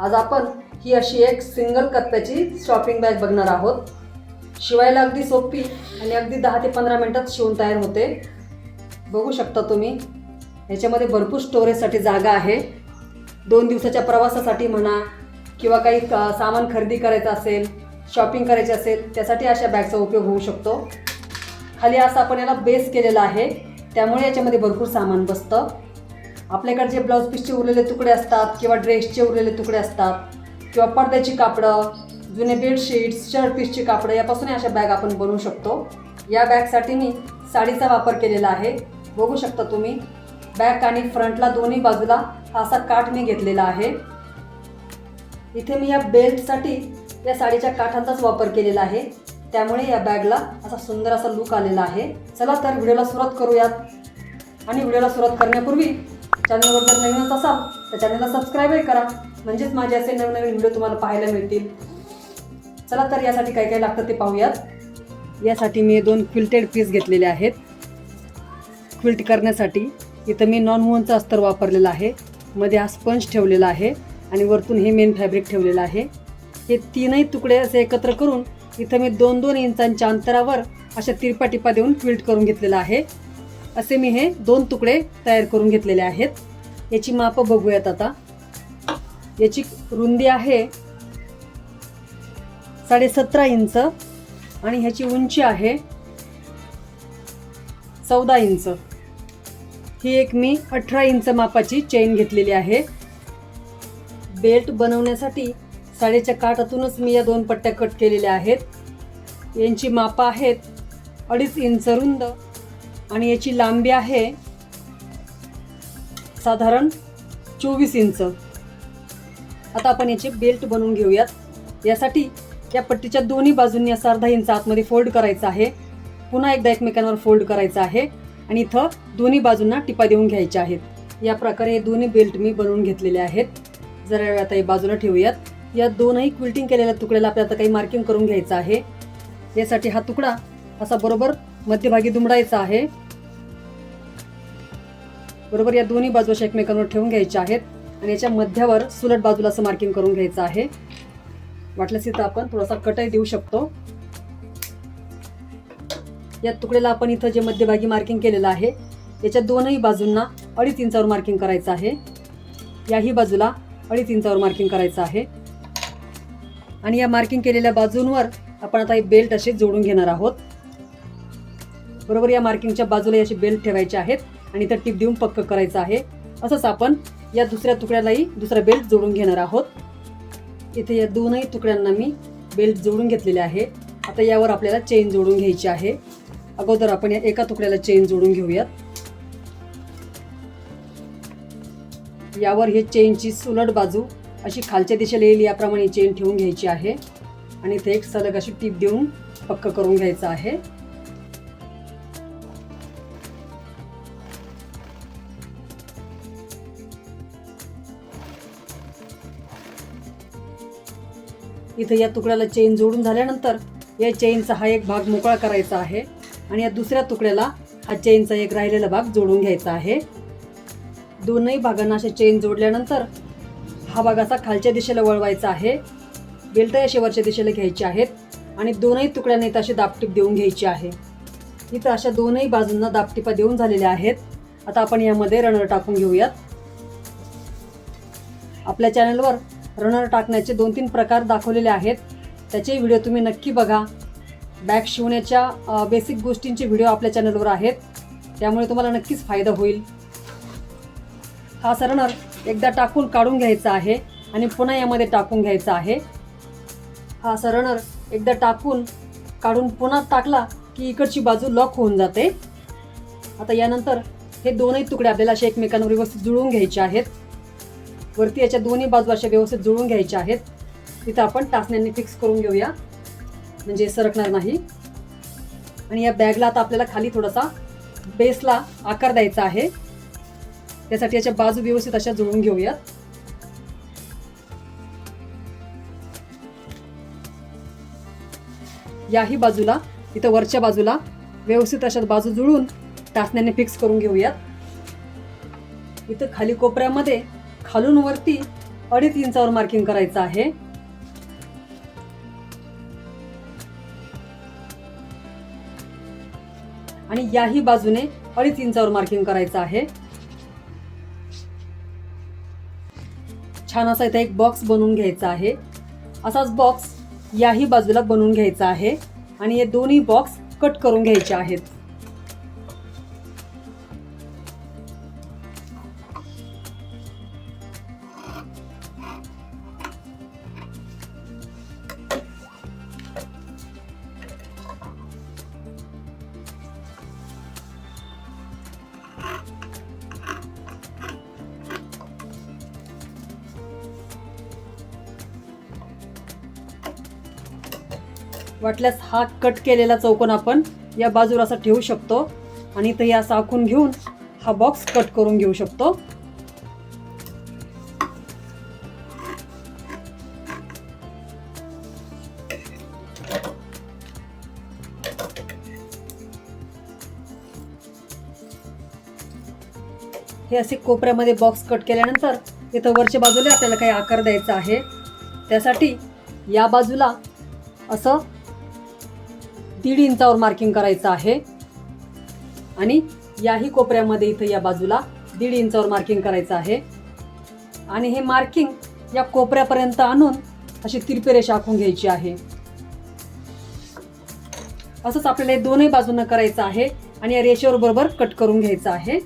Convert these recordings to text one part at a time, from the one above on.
आज आपण ही अशी एक सिंगल कप्प्याची शॉपिंग बॅग बघणार आहोत. शिवायला अगदी सोपी आणि अगदी दहा ते पंधरा मिनटात शिवून तयार होते. बघू शकता तुम्ही याच्यामध्ये भरपूर स्टोरेजसाठी जागा आहे. दोन दिवसाच्या प्रवासासाठी म्हणा किंवा काही क- सामान खरेदी करायचं असेल शॉपिंग करायची असेल त्यासाठी अशा बॅगचा उपयोग होऊ शकतो. खाली असं आपण याला बेस केलेला आहे. त्यामुळे याच्यामध्ये भरपूर सामान बसतं. आपल्याकडे जे ब्लाऊज पीसचे उरलेले तुकडे असतात किंवा ड्रेसचे उरलेले तुकडे असतात किंवा पडद्याची कापडं जुने बेडशीट्स शर्ट पीसची कापडं यापासून अशा बॅग आपण बनवू शकतो. या बॅगसाठी मी साडीचा वापर केलेला आहे. बघू शकता तुम्ही बॅक आणि फ्रंटला दोन्ही बाजूला हा असा काठ मी घेतलेला आहे. इथे मी या बेल्टसाठी या साडीच्या काठांचाच वापर केलेला आहे. त्यामुळे या बॅगला असा सुंदर असा लुक आलेला आहे. चला तर व्हिडिओला सुरुवात करूयात. आणि व्हिडिओला सुरुवात करण्यापूर्वी चॅनलवर जर नवीनच असाल तर चॅनलला सबस्क्राईबही करा. म्हणजेच माझे असे नवनवीन व्हिडिओ तुम्हाला पाहायला मिळतील. चला तर यासाठी काय काय लागतं ते पाहूयात. यासाठी मी दोन क्विल्टेड पीस घेतलेले आहेत. क्विल्ट करण्यासाठी इथं मी नॉन वूवनचं अस्तर वापरलेलं आहे. मध्ये हा स्पंज ठेवलेला आहे आणि वरतून हे मेन फॅब्रिक ठेवलेलं आहे. हे तीनही तुकडे असे एकत्र करून इथं मी दोन दोन इंचांच्या अंतरावर अशा तिरपा टिपा देऊन क्विल्ट करून घेतलेलं आहे. असे मी हे दोन तुकडे तयार करून घेतलेले आहेत. याची मापं बघूयात आता. याची रुंदी आहे साडेसतरा इंच आणि ह्याची उंची आहे चौदा इंच. ही एक मी अठरा इंच मापाची चेन घेतलेली आहे. बेल्ट बनवण्यासाठी साडेच्या काठातूनच मी या दोन पट्ट्या कट केलेल्या आहेत. यांची मापं आहेत अडीच इंच रुंद आणि याची लांबी आहे साधारण चोवीस इंच. आता आपण याचे बेल्ट बनवून घेऊयात. यासाठी या पट्टीच्या दोन्ही बाजूंनी असं अर्धा इंच आतमध्ये फोल्ड करायचं आहे. पुन्हा एकदा एकमेकांवर फोल्ड करायचं आहे आणि इथं दोन्ही बाजूंना टिपा देऊन घ्यायच्या आहेत. या प्रकारे हे दोन्ही बेल्ट मी बनवून घेतलेले आहेत. जरा वेळ आता हे बाजूला ठेवूयात. या दोनही क्विल्टिंग केलेल्या तुकड्याला आपल्याला आता काही मार्किंग करून घ्यायचं आहे. यासाठी हा तुकडा असा बरोबर मध्यभागी दुमडायचा आहे. बरोबर या दोन्ही बाजू अशा एकमेकांवर ठेवून घ्यायच्या आहेत आणि याच्या मध्यावर सुलट बाजूला असं मार्किंग करून घ्यायचं आहे. वाटल्यास इथं आपण थोडासा कटही देऊ शकतो. या तुकड्याला आपण इथं जे मध्यभागी मार्किंग केलेलं आहे याच्या दोनही बाजूंना अडीच इंचावर मार्किंग करायचं आहे. याही बाजूला अडीच इंचावर मार्किंग करायचं आहे. आणि या मार्किंग केलेल्या बाजूंवर आपण आता हे बेल्ट असे जोडून घेणार आहोत. बरोबर या मार्किंगच्या बाजूला अशी बेल्ट ठेवायचे आहेत आणि इथं टीप देऊन पक्क करायचं आहे. असंच आपण या दुसऱ्या तुकड्यालाही दुसरा बेल्ट जोडून घेणार आहोत. इथे या दोनही तुकड्यांना मी बेल्ट जोडून घेतलेले आहे. आता यावर आपल्याला चेन जोडून घ्यायची आहे. अगोदर आपण या एका तुकड्याला चेन जोडून घेऊयात. यावर हे चेनची सुलट बाजू अशी खालच्या दिशेला येईल याप्रमाणे चेन ठेवून घ्यायची आहे. आणि इथे एक सलग अशी टीप देऊन पक्क करून घ्यायचं आहे. इथं या तुकड्याला चेन जोडून झाल्यानंतर या चेनचा हा एक भाग मोकळा करायचा आहे. आणि या दुसऱ्या तुकड्याला हा चेनचा एक राहिलेला भाग जोडून घ्यायचा आहे. दोनही भागांना असे चेन जोडल्यानंतर हा भाग असा खालच्या दिशेला वळवायचा आहे. बेल्ट असे वरच्या दिशेला घ्यायचे आहेत. आणि दोनही तुकड्यांना इथं अशी दापटीप देऊन घ्यायची आहे. इथं अशा दोनही बाजूंना दापटिपा देऊन झालेल्या आहेत. आता आपण यामध्ये रनर टाकून घेऊयात. आपल्या चॅनलवर रनर टाकण्याचे दोन तीन प्रकार दाखवलेले आहेत. त्याचे व्हिडिओ तुम्ही नक्की बघा. बॅग शिवण्याच्या बेसिक गोष्टींचे व्हिडिओ आपल्या चॅनलवर आहेत. त्यामुळे तुम्हाला नक्कीच फायदा होईल. हा असा रनर एकदा टाकून काढून घ्यायचा आहे आणि पुन्हा यामध्ये टाकून घ्यायचा आहे. हा असा रनर एकदा टाकून काढून पुन्हा टाकला की इकडची बाजू लॉक होऊन जाते. आता यानंतर हे दोनही तुकडे आपल्याला असे एकमेकांवर व्यवस्थित जुळवून घ्यायचे आहेत. वरती याच्या दोन्ही बाजू अशा व्यवस्थित जुळून घ्यायच्या आहेत. तिथं आपण टाचण्यांनी फिक्स करून घेऊया. म्हणजे सरकणार नाही. आणि या बॅगला आता आपल्याला खाली थोडासा बेसला आकार द्यायचा आहे. त्यासाठी याच्या बाजू व्यवस्थित अशा जुळून घेऊयात. याही बाजूला इथं वरच्या बाजूला व्यवस्थित अशा बाजू जुळून टाचण्याने फिक्स करून घेऊयात. इथं खाली कोपऱ्यामध्ये खालून वरती अडीच इंचावर मार्किंग करायचं आहे. आणि याही बाजूने अडीच इंचावर मार्किंग करायचं आहे. छान असा इथे एक बॉक्स बनवून घ्यायचा आहे. असाच बॉक्स याही बाजूला बनवून घ्यायचा आहे. आणि हे दोन्ही बॉक्स कट करून घ्यायचे आहेत. वाटल्यास हा कट केलेला चौकोन आपण या बाजूला असा ठेवू शकतो. आणि इथं असं आखून घेऊन हा बॉक्स कट करून घेऊ शकतो. हे असे कोपऱ्यामध्ये बॉक्स कट केल्यानंतर इथं वरच्या बाजूला आपल्याला काही आकार द्यायचा आहे. त्यासाठी या बाजूला असं दीड इंचावर मार्किंग करायचं आहे. आणि याही कोपऱ्यामध्ये इथं या बाजूला दीड इंचावर मार्किंग करायचं आहे. आणि हे मार्किंग या कोपऱ्यापर्यंत आणून अशी तिरपे रेषा आखून घ्यायची आहे. असंच आपल्याला हे दोनही बाजूनं करायचं आहे आणि या रेषेवर बरोबर कट करून घ्यायचं आहे.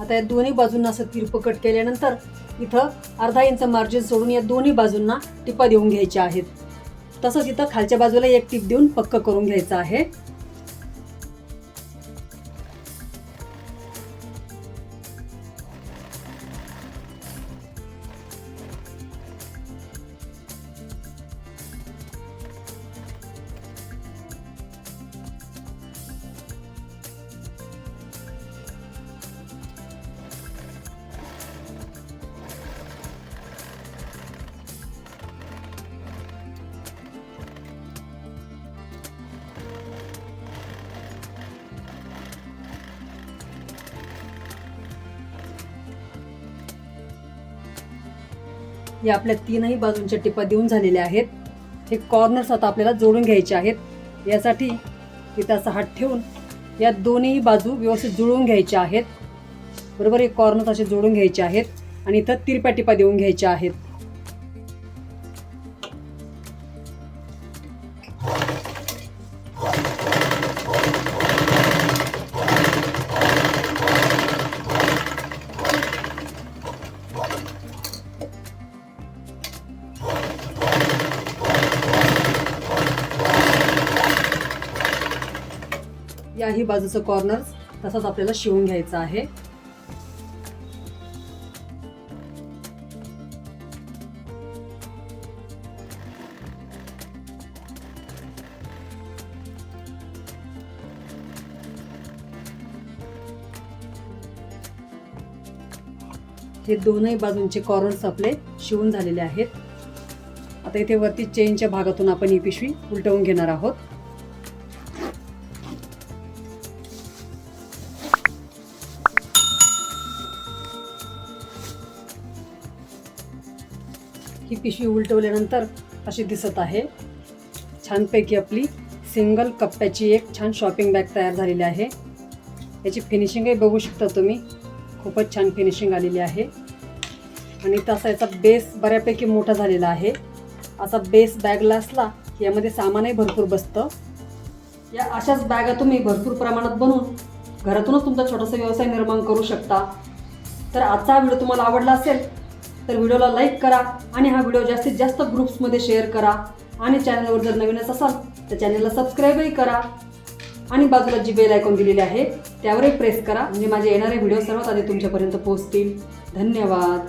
आता या दोन्ही बाजूंना असं तिरपं कट केल्यानंतर इथं अर्धा इंच मार्जिन सोडून या दोन्ही बाजूंना टिपा देऊन घ्यायच्या आहेत. तसंच इथं खालच्या बाजूला एक टिप देऊन पक्क करून घ्यायचं आहे. या आपल्या तीनही बाजूंच्या टिपा देऊन झालेल्या आहेत. हे कॉर्नर्स आता आपल्याला जोडून घ्यायचे आहेत. यासाठी इथं असा हात ठेवून या दोन्ही बाजू व्यवस्थित जुळवून घ्यायच्या आहेत. बरोबर हे कॉर्नर्स असे जोडून घ्यायचे आहेत आणि इथं तिरप्या टिपा देऊन घ्यायच्या आहेत. याही बाजूचं कॉर्नर तसाच आपल्याला शिवून घ्यायचा आहे. हे दोनही बाजूंचे कॉर्नर्स आपले शिवून झालेले आहेत. आता इथे वरती चेनच्या भागातून आपण ही पिशवी उलटवून घेणार आहोत. ही पिशवी उलटवल्यानंतर अशी दिसत आहे. छानपैकी आपली सिंगल कप्प्याची एक छान शॉपिंग बॅग तयार झालेली आहे. याची फिनिशिंगही बघू शकता तुम्ही. खूपच छान फिनिशिंग आलेली आहे. आणि तसा याचा बेस बऱ्यापैकी मोठा झालेला आहे. असा बेस बॅगला असला की यामध्ये सामानही भरपूर बसतं. या अशाच बॅगा तुम्ही भरपूर प्रमाणात बनवून घरातूनच तुमचा छोटासा व्यवसाय निर्माण करू शकता. तर आजचा व्हिडिओ तुम्हाला आवडला असेल तर व्हिडिओला लाईक करा आणि हा व्हिडिओ जास्तीत जास्त ग्रुप्समध्ये शेअर करा. आणि चॅनलवर जर नवीनच असाल तर चॅनलला सबस्क्राईबही करा. आणि बाजूला जी बेल आयकॉन दिलेली आहे त्यावरही प्रेस करा. म्हणजे माझे येणारे व्हिडिओ सर्वात आधी तुमच्यापर्यंत पोहोचतील. धन्यवाद.